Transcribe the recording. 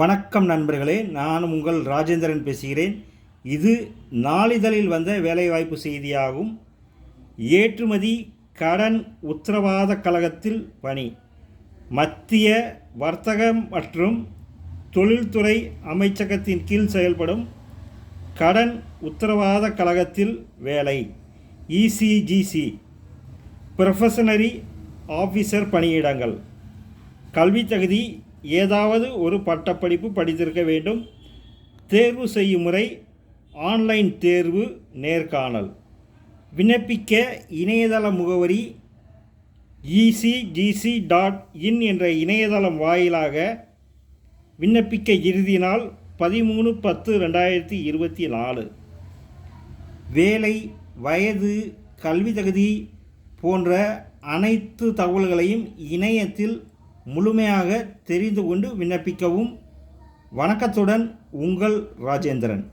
வணக்கம் நண்பர்களே நான் உங்கள் ராஜேந்திரன் பேசுகிறேன். இது நாளிதழில் வந்த வேலைவாய்ப்பு செய்தியாகும். ஏற்றுமதி கடன் உத்தரவாத கழகத்தில் பணி. மத்திய வர்த்தகம் மற்றும் தொழில்துறை அமைச்சகத்தின் கீழ் செயல்படும் கடன் உத்தரவாத கழகத்தில் வேலை. இசிஜிசி ப்ரொஃபஷனரி ஆஃபீஸர் பணியிடங்கள். கல்வி தகுதி ஏதாவது ஒரு பட்டப்படிப்பு படித்திருக்க வேண்டும். தேர்வு செய்யும் முறை ஆன்லைன் தேர்வு நேர்காணல். விண்ணப்பிக்க இணையதள முகவரி இசிஜிசி டாட் இன் என்ற இணையதளம் வாயிலாக விண்ணப்பிக்க இறுதி நாள் பதிமூணு பத்து ரெண்டாயிரத்தி இருபத்தி நாலு. வேலை வயது கல்வி தகுதி போன்ற அனைத்து தகவல்களையும் இணையத்தில் முழுமையாக தெரிந்து கொண்டு விண்ணப்பிக்கவும். வணக்கத்துடன் உங்கள் ராஜேந்திரன்.